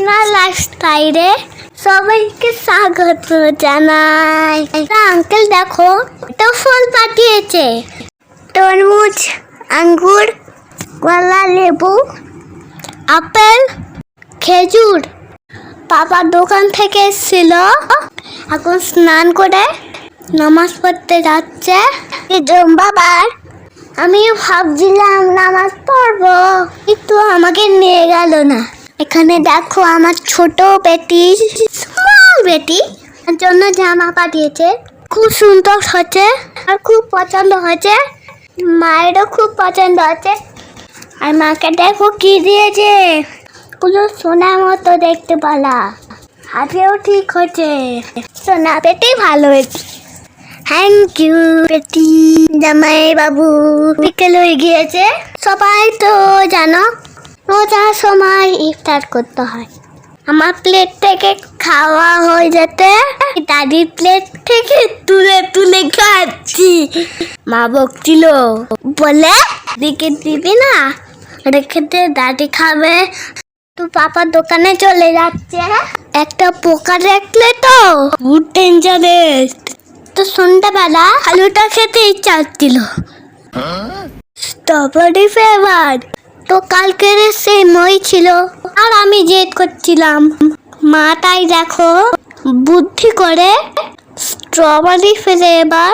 রিনা লাইফস্টাইলে সবাইকে স্বাগত জানাই। আঙ্কেল দেখো তো ফল পাঠিয়েছে। তরমুজ, আঙ্গুর কলা লেবু, আপেল, খেজুর। বাবা দোকান থেকে এসেছিল। এখন স্নান করে নামাজ পড়তে যাচ্ছে। বাবার আমি ভাবছিলাম নামাজ পড়ব, কিন্তু আমাকে নিয়ে গেল না। এখানে দেখো আমার ছোট বেটি স্মল বেটি জন্য জামা পাঠিয়েছে। খুব সুন্দর হচ্ছে আর খুব পছন্দ হয়েছে। মায়েরও খুব পছন্দ হচ্ছে আর মাকে দেখো কি দিয়েছে। পুরো সোনার মতো দেখতে পালা। হাতেও ঠিক হচ্ছে সোনা পেটি ভালো হয়েছে। থ্যাংক ইউ পেটি জামাই বাবু বিকেল হয়ে গিয়েছে। সবাই তো জানো রোজার সময় ইফতার করতে হয়। আমার প্লেট থেকে খাওয়া হয়ে যেতে দাদির প্লেট থেকে তুলে তুলে খাচ্ছি। মা বকছিল বলে দিকে দিবি না? রেখে দে দাদি খাবে। তো পাপা দোকানে চলে যাচ্ছে। একটা পোকা রাখলে তো বহুত ডেঞ্জারাস তো সন্ধ্যাবেলা আলুটা খেতে ইচ্ছা হচ্ছিল। স্ট্রবেরি ফ্লেভার তো কালকের সেই মই ছিল। আর আমি জেদ করছিলাম। মা, তাই দেখো, বুদ্ধি করে স্ট্রবেরি ফ্লেভার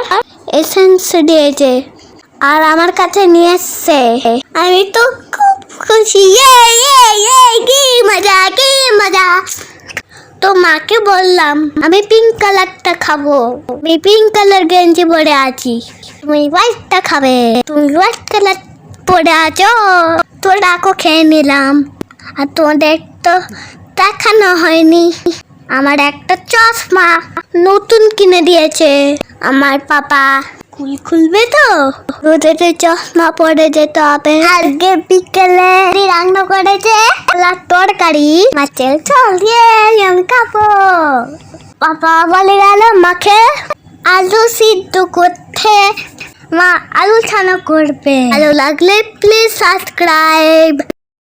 এসেন্স দিয়েছে। আর আমার কাছে নিয়ে এসছে। আমি তো খুব খুশি। কি মজা কি মজা। তো মাকে বললাম, আমি পিঙ্ক কালারটা খাব। আমি পিঙ্ক কালার গেঞ্জি পরে আছি। তুমি হোয়াইটটা খাবে। তুমি হোয়াইট কালার পরে আছো। তো ডাকো খেয়ে নিলাম। আর তোমাদের তো দেখানো হয়নি। আমার একটা চশমা নতুন কিনে দিয়েছে। আমার পাপা স্কুল খুলবে তো? ওদের চশমা পরে যেতে হবে। আজকে বিকেলে রান্না করেছে কলার তরকারি। মাছের ঝোল দিয়ে আমি পাপা বলে গেল মাকে আলু সিদ্ধ করতে মা আরও ছানা করবে। ভালো লাগলে প্লিজ সাবস্ক্রাইব